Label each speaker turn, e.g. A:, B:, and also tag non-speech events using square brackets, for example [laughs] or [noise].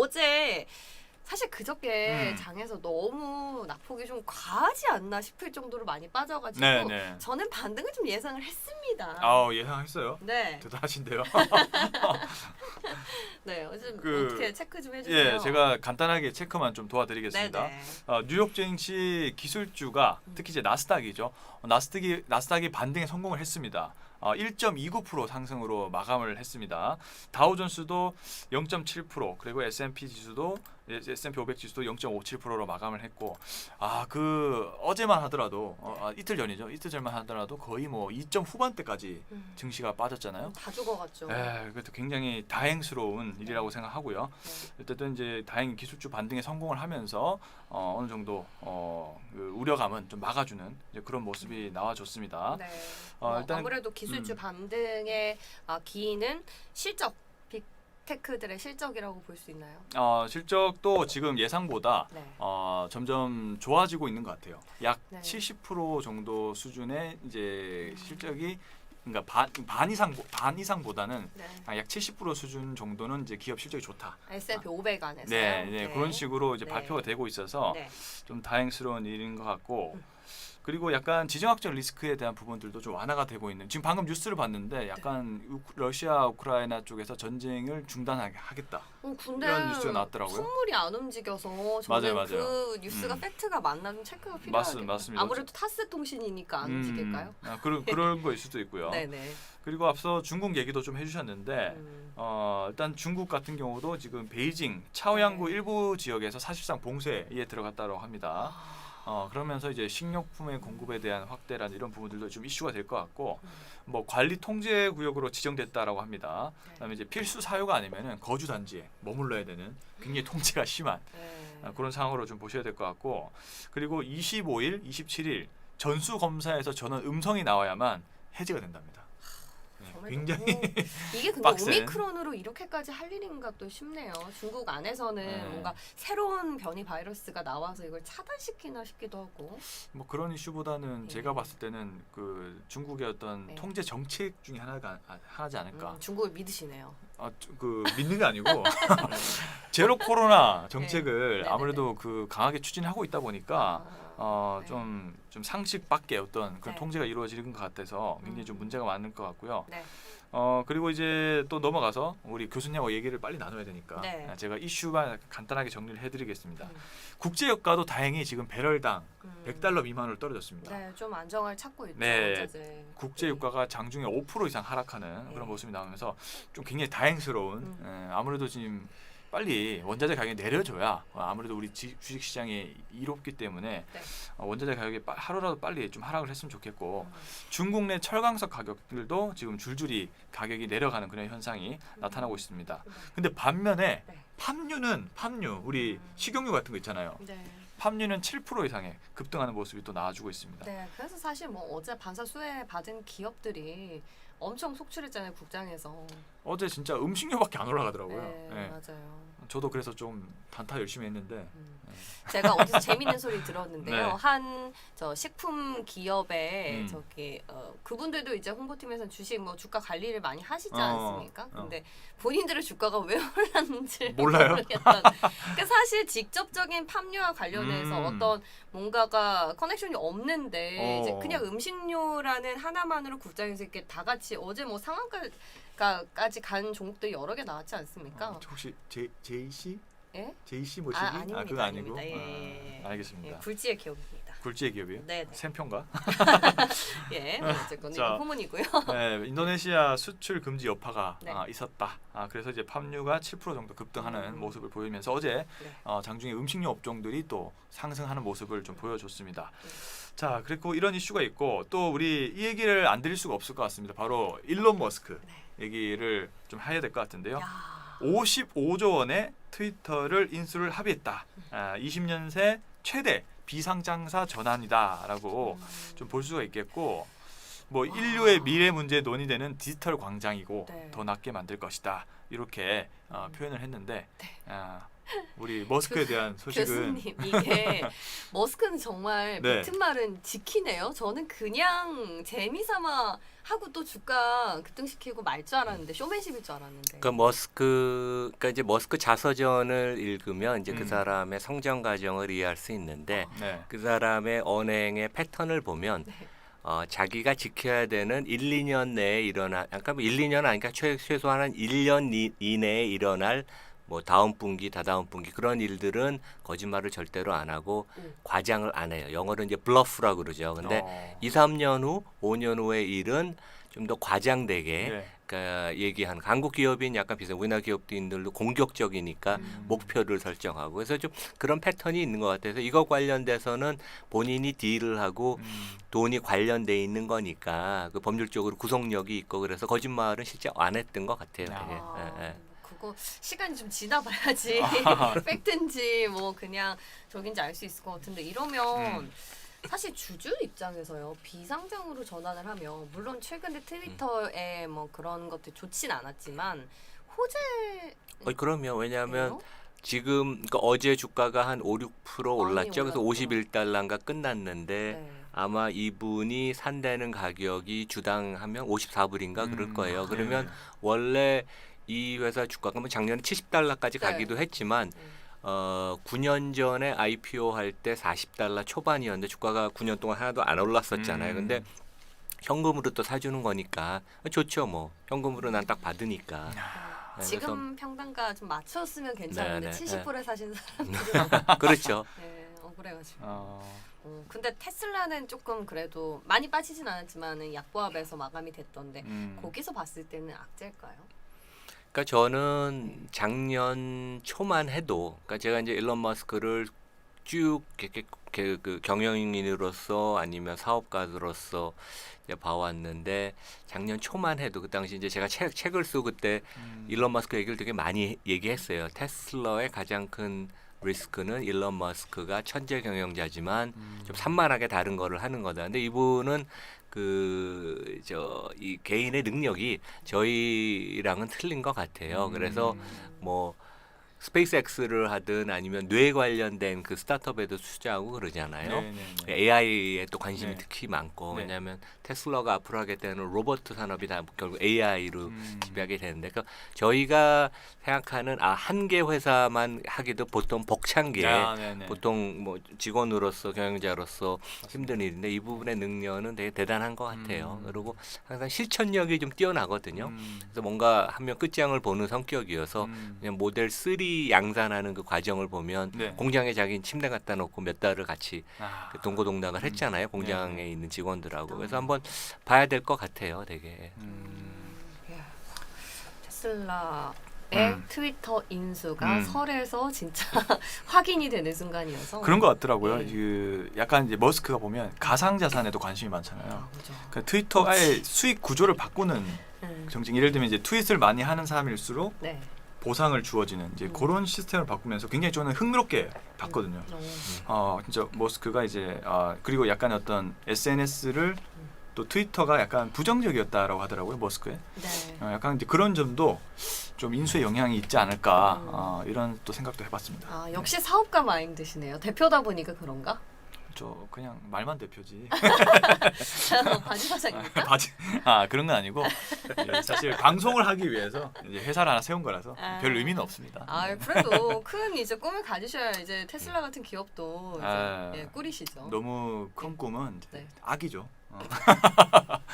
A: 어제 사실 그저께
B: 음.
A: 장에서 너무 낙폭이 좀 과하지 않나 싶을 정도로 많이 빠져가지고
B: 네, 네.
A: 저는 반등을 좀 예상을 했습니다.
B: 아 예상했어요.
A: 네,
B: 대단하신데요. [laughs]
A: 네, 요즘
B: 그-
A: 어떻게 체크 좀 해주세요.
B: 예, 제가 간단하게 체크만 좀 도와드리겠습니다.
A: 네네.
B: 어, 뉴욕 증시 기술주가
A: 음.
B: 특히 이제 나스닥이죠. 어, 나스닥이 나스닥이 반등에 성공을 했습니다. 어, 1.29% 상승으로 마감을 했습니다. 다우존스도 0.7% 그리고 S&P 지수도 예, S&P 500 지수도 0.57%로 마감을 했고 아 그 어제만 하더라도 어, 아, 이틀 전이죠. 이틀 전만 하더라도 거의 뭐 2점 후반대까지
A: 음,
B: 증시가 빠졌잖아요.
A: 다 죽어갔죠.
B: 에, 그것도 굉장히 다행스러운 일이라고 생각하고요.
A: 네.
B: 어쨌든 이제 다행히 기술주 반등에 성공을 하면서 어, 어느 정도 어, 그 우려감은 좀 막아주는 그런 모습이 나와줬습니다.
A: 네.
B: 어,
A: 뭐
B: 일단
A: 아무래도 기술주
B: 음.
A: 반등의 아, 기인은 실적 빅 테크들의 실적이라고 볼 수 있나요?
B: 어, 실적도 지금 예상보다
A: 네.
B: 어, 점점 좋아지고 있는 것 같아요. 약
A: 네.
B: 70% 정도 수준의 이제 실적이 그러니까 반, 반 이상 반 이상보다는
A: 네.
B: 아, 약70% 수준 정도는 이제 기업 실적이 좋다.
A: S&P 500 안에서
B: 네, 네, 그런 식으로 이제
A: 네.
B: 발표가 되고 있어서
A: 네.
B: 좀 다행스러운 일인 것 같고
A: 음.
B: 그리고 약간 지정학적 리스크에 대한 부분들도 좀 완화가 되고 있는 지금 방금 뉴스를 봤는데 약간 우, 러시아 우크라이나 쪽에서 전쟁을 중단하겠다
A: 어, 근데
B: 이런 뉴스가 나왔더라고요.
A: 선물이 안 움직여서 저는
B: 맞아요, 맞아요.
A: 그 뉴스가
B: 음.
A: 팩트가 맞나 좀 체크가 필요하겠네요.
B: 맞습니다.
A: 아무래도 타스 통신이니까 안 움직일까요?
B: 음, 아, 그런 그런 거일 수도 있고요.
A: 네네.
B: 그리고 앞서 중국 얘기도 좀 해주셨는데
A: 음.
B: 어, 일단 중국 같은 경우도 지금 베이징 차오양구
A: 네.
B: 일부 지역에서 사실상 봉쇄에 들어갔다고 합니다. 어, 그러면서 이제 식료품의 공급에 대한 확대란 이런 부분들도 좀 이슈가 될 것 같고
A: 음.
B: 뭐 관리 통제 구역으로 지정됐다라고 합니다.
A: 네.
B: 그다음에 이제 필수 사유가 아니면은 거주 단지에 머물러야 되는 굉장히 통제가 심한
A: 네.
B: 아, 그런 상황으로 좀 보셔야 될 것 같고 그리고 25일, 27일 전수 검사에서 저는 음성이 나와야만 해제가 된답니다. 네,
A: 정말
B: 굉장히
A: 너무- 이게 근데
B: 빡센.
A: 오미크론으로 이렇게까지 할 일인가 또 싶네요. 중국 안에서는
B: 네.
A: 뭔가 새로운 변이 바이러스가 나와서 이걸 차단시키나 싶기도 하고.
B: 뭐 그런 이슈보다는
A: 네.
B: 제가 봤을 때는 그 중국의 어떤
A: 네.
B: 통제 정책 중에 하나가 아, 하나지 않을까.
A: 음, 중국을 믿으시네요.
B: 아, 그 믿는 게 아니고 [laughs] 제로 코로나 정책을
A: 네. 네네네.
B: 아무래도 그 강하게 추진하고 있다 보니까
A: 아,
B: 어,
A: 네.
B: 좀, 좀 상식 밖의 어떤 그런
A: 네.
B: 통제가 이루어지는 것 같아서 굉장히 좀
A: 음.
B: 문제가 많을 것 같고요.
A: 네.
B: 어, 그리고 이제 또 넘어가서 우리 교수님하고 얘기를 빨리 나눠야 되니까
A: 네.
B: 아, 제가 이슈만 간단하게 정리를 해드리겠습니다.
A: 음,
B: 국제 유가도 다행히 지금 배럴당
A: 음.
B: 100달러 미만으로 떨어졌습니다.
A: 네, 좀 안정을 찾고 있죠.
B: 네. 국제 유가가 장중에 5% 이상 하락하는
A: 네.
B: 그런 모습이 나오면서 좀 굉장히 다행스러운
A: 음.
B: 예, 아무래도 지금 빨리 원자재 가격이 내려줘야 어, 아무래도 우리 지- 주식 시장이 이롭기 때문에
A: 네.
B: 어, 원자재 가격이 빠- 하루라도 빨리 좀 하락을 했으면 좋겠고
A: 음.
B: 중국 내 철강석 가격들도 지금 줄줄이 가격이 내려가는 그런 현상이 나타나고 있습니다.
A: 네.
B: 근데 반면에
A: 네.
B: 팜유는 팜유 우리
A: 음.
B: 식용유 같은 거 있잖아요.
A: 네.
B: 팜유는 7% 이상의 급등하는 모습이 또 나와주고 있습니다.
A: 네, 그래서 사실 뭐 어제 반사 수혜 받은 기업들이 엄청 속출했잖아요 국장에서.
B: 어제 진짜 음식료밖에 안 올라가더라고요.
A: 네,
B: 예.
A: 맞아요.
B: 저도 그래서 좀 단타 열심히 했는데
A: 음.
B: 네.
A: 제가 어디서 재밌는 소리 들었는데요.
B: 네.
A: 한 저 식품 기업의
B: 음.
A: 저기 어, 그분들도 이제 홍보팀에서 주식 뭐 주가 관리를 많이 하시지
B: 어,
A: 않습니까?
B: 어.
A: 근데 본인들의 주가가 왜 [laughs] 올랐는지
B: 몰라요?
A: 모르겠던. 그러니까 사실 직접적인 팜유와 관련해서
B: 음.
A: 어떤 뭔가가 커넥션이 없는데
B: 어.
A: 이제 그냥 음식료라는 하나만으로 국장에서 이렇게 다 같이 어제 뭐 상한가 까지 간 종목들 여러 개 나왔지 않습니까?
B: 어, 혹시 J JC
A: 예?
B: JC 뭐시기?
A: 아, 아닙니다,
B: 그거 아니고
A: 아닙니다. 예, 예.
B: 아, 알겠습니다.
A: 예, 굴지의 기업입니다.
B: 굴지의 기업이요?
A: 네, 네.
B: 샘표인가? [laughs]
A: 예, 뭐 어쨌건
B: 자.
A: 이건 후문이고요.
B: 네, 인도네시아 수출 금지 여파가
A: 네.
B: 아, 있었다. 아, 그래서 이제 팜유가 7% 정도 급등하는
A: 음.
B: 모습을 보이면서 어제
A: 네.
B: 어, 장중에 음식료 업종들이 또 상승하는 모습을 좀 보여줬습니다.
A: 네.
B: 자, 그리고 이런 이슈가 있고 또 우리 이 얘기를 안 드릴 수가 없을 것 같습니다. 바로 일론 머스크
A: 네.
B: 얘기를 좀 해야 될 것 같은데요.
A: 야,
B: 55조 원의 트위터를 인수를 합의했다. 아, 20년 새 최대 비상장사 전환이다라고
A: 음.
B: 좀볼 수가 있겠고 뭐
A: 와.
B: 인류의 미래 문제 논의되는 디지털 광장이고
A: 네.
B: 더 낫게 만들 것이다 이렇게 어,
A: 음.
B: 표현을 했는데
A: 네.
B: 아, 우리 머스크에 대한 소식은
A: 교수님 이게 [laughs] 머스크는 정말
B: 네.
A: 뱉은 말은 지키네요. 저는 그냥 재미삼아 하고 또 주가 급등시키고 말 줄 알았는데 쇼맨십일 줄 알았는데.
C: 그 머스크 그러니까 이제 머스크 자서전을 읽으면 이제
B: 음.
C: 그 사람의 성장 과정을 이해할 수 있는데
B: 네.
C: 그 사람의 언행의 패턴을 보면
A: 네.
C: 어, 자기가 지켜야 되는 1, 2년 내에 일어나 그러니까 뭐 1, 2년 아니까 최, 최소한 한 1년 이, 이내에 일어날 뭐 다음 분기, 다다음 분기 그런 일들은 거짓말을 절대로 안 하고
A: 음.
C: 과장을 안 해요. 영어로 이제 블러프라고 그러죠. 근데
B: 어.
C: 2, 3년 후, 5년 후의 일은 좀 더 과장되게
B: 네.
C: 그러니까 얘기한 한국 기업인 약간 비슷해. 우리나라 기업들도 공격적이니까
B: 음.
C: 목표를 설정하고 그래서 좀 그런 패턴이 있는 것 같아서 이거 관련돼서는 본인이 딜을 하고
B: 음.
C: 돈이 관련돼 있는 거니까 그 법률적으로 구속력이 있고 그래서 거짓말은 실제 안 했던 것 같아요.
B: 아.
A: 아,
C: 예, 예.
A: 그거 시간이 좀 지나 봐야지 [laughs] 팩트인지 뭐 그냥 저긴지 알 수 있을 것 같은데 이러면
B: 음.
A: 사실 주주 입장에서요 비상장으로 전환을 하면 물론 최근에 트위터에 뭐 그런 것들 좋진 않았지만 호재
C: 어, 그러면 왜냐하면
A: 예요?
C: 지금 그러니까 어제 주가가 한 5, 6% 올랐죠. 그래서
A: 올랐죠.
C: 51달러인가 끝났는데
A: 네.
C: 아마 이분이 산다는 가격이 주당 하면 54불인가 그럴
B: 음,
C: 거예요. 그러면
B: 네.
C: 원래 이 회사 주가가 뭐 작년에 70달러까지
A: 네.
C: 가기도 했지만
A: 음.
C: 어 9년 전에 IPO 할 때 40달러 초반이었는데 주가가 9년 동안 하나도 안 올랐었잖아요.
B: 음.
C: 근데 현금으로 또 사주는 거니까 좋죠 뭐 현금으로 난 딱 받으니까 네,
A: 지금 평단가 좀 맞췄으면 괜찮은데
C: 네, 네,
A: 70불에 사신 [laughs] 사람
C: 그래서 [laughs] 그렇죠.
A: 네, 억울해가지고.
B: 어.
A: 어, 근데 테슬라는 조금 그래도 많이 빠지진 않았지만 약보합에서 마감이 됐던데
B: 음.
A: 거기서 봤을 때는 악재일까요?
C: 그러니까 저는 작년 초만 해도 그러니까 제가 이제 일론 머스크를 쭉 이렇게 그, 그 경영인으로서 아니면 사업가로서 이제 봐왔는데 작년 초만 해도 그 당시 이제 제가 책 책을 쓰고 그때
B: 음.
C: 일론 머스크 얘기를 되게 많이 얘기했어요. 테슬라의 가장 큰 리스크는 일론 머스크가 천재 경영자지만
B: 음.
C: 좀 산만하게 다른 거를 하는 거다. 근데 이분은 그 저 이 개인의 능력이 저희랑은 틀린 것 같아요. 그래서
B: 음.
C: 뭐 스페이스X를 하든 아니면 뇌 관련된 그 스타트업에도 투자하고 그러잖아요.
B: 네, 네, 네.
C: AI에 또 관심이
B: 네.
C: 특히 많고
B: 네.
C: 왜냐하면 테슬라가 앞으로 하게 되는 로봇 산업이 다 결국 AI로
B: 음.
C: 지배하게 되는데 그 저희가 생각하는 아 한 개 회사만 하기도 보통 벅찬 게
B: 아, 네, 네.
C: 보통 뭐 직원으로서 경영자로서 힘든 일인데 이 부분의 능력은 되게 대단한 것 같아요.
B: 음.
C: 그리고 항상 실천력이 좀 뛰어나거든요.
B: 음.
C: 그래서 뭔가 하면 끝장을 보는 성격이어서
B: 음.
C: 그냥 모델 3 양산하는 그 과정을 보면
B: 네.
C: 공장에 자기 침대 갖다 놓고 몇 달을 같이
B: 아.
C: 그 동고동락을
B: 음.
C: 했잖아요. 공장에
B: 네.
C: 있는 직원들하고.
A: 음.
C: 그래서 한번 봐야 될 것 같아요. 되게.
B: 음.
A: 야, 테슬라의
B: 음.
A: 트위터 인수가
B: 음.
A: 설에서 진짜 [laughs] 확인이 되는 순간이어서
B: 그런 것 같더라고요.
A: 네.
B: 그 약간 이제 머스크가 보면 가상 자산에도 관심이 많잖아요.
A: 아, 그죠.
B: 그 트위터의 수익 구조를 바꾸는
A: 음.
B: 정책 예를 들면 이제 트윗을 많이 하는 사람일수록
A: 네.
B: 보상을 주어지는 이제
A: 음.
B: 그런 시스템을 바꾸면서 굉장히 저는 흥미롭게 봤거든요.
A: 어.
B: 어 진짜 머스크가 이제 아 그리고 약간 어떤 SNS를 또 트위터가 약간 부정적이었다라고 하더라고요 머스크에.
A: 네.
B: 어, 약간 이제 그런 점도 좀 인수에 영향이 있지 않을까
A: 음.
B: 어, 이런 또 생각도 해봤습니다.
A: 아 역시 사업가 마인드시네요. 대표다 보니까 그런가?
B: 저 그냥 말만 대표지. [laughs]
A: 바지 사장입니까? [laughs]
B: 바지 아 그런 건 아니고 예, 사실 방송을 하기 위해서 이제 회사를 하나 세운 거라서
A: 아.
B: 별 의미는 없습니다.
A: 아 그래도 큰 이제 꿈을 가지셔야 이제 테슬라 같은 기업도 이제
B: 아.
A: 예, 꾸리시죠.
B: 너무 큰 꿈은 이제
A: 네.
B: 악이죠. 어. [laughs]